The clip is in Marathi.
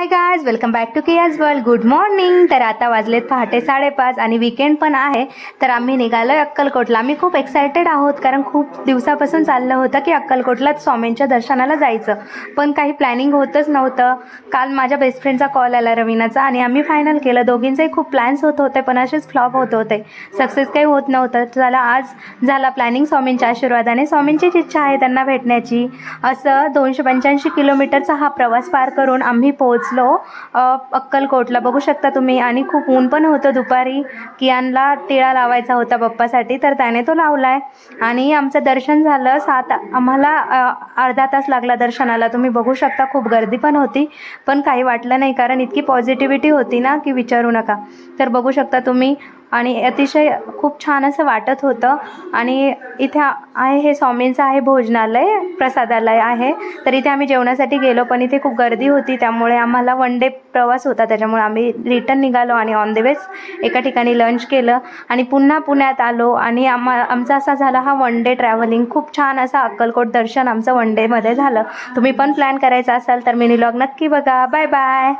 Hi guys welcome back to Keya's world good morning तर आता वाजलेत पहाटे साडेपाच आणि विकेंड पण आहे. तर आम्ही निघालो आहे अक्कलकोटला. आम्ही खूप एक्सायटेड आहोत कारण खूप दिवसापासून चाललं होतं की अक्कलकोटला स्वामींच्या दर्शनाला जायचं. पण काही प्लॅनिंग होतच नव्हतं. काल माझ्या बेस्ट फ्रेंडचा कॉल आला रवीनाचा आणि आम्ही फायनल केलं. दोघींचेही खूप प्लॅन्स होत होते पण असेच फ्लॉप होत होते. सक्सेस काही होत नव्हतं. झाला आज झाला प्लॅनिंग स्वामींच्या आशीर्वादाने. स्वामींचीच इच्छा आहे त्यांना भेटण्याची. असं दोनशे पंच्याऐंशी किलोमीटरचा हा प्रवास पार करून आम्ही पोहोच पोचलो अक्कलकोटला. बघू शकता तुम्ही आणि खूप ऊन पण होतं दुपारी. कियानला टिळा लावायचा होता बाप्पासाठी तर त्याने तो लावला आहे आणि आमचं दर्शन झालं. सात आम्हाला अर्धा तास लागला दर्शनाला. तुम्ही बघू शकता खूप गर्दी पण होती. पण काही वाटलं नाही कारण इतकी पॉझिटिव्हिटी होती ना की विचारू नका. तर बघू शकता तुम्ही आणि अतिशय खूप छान असं वाटत होतं. आणि इथे आहे हे स्वामींचं आहे भोजनालय प्रसादालय आहे. तर इथे आम्ही जेवणासाठी गेलो पण इथे खूप गर्दी होती. त्यामुळे आम्हाला वन डे प्रवास होता. त्याच्यामुळे आम्ही रिटर्न निघालो आणि ऑन द वेज एका ठिकाणी लंच केलं. आणि पुन्हा पुण्यात आलो आणि आम्हा आमचा असा झाला हा वन डे ट्रॅव्हलिंग खूप छान असा अक्कलकोट दर्शन आमचं वन डेमध्ये झालं. तुम्ही पण प्लॅन करायचा असाल तर मिनी लॉग नक्की बघा. Bye bye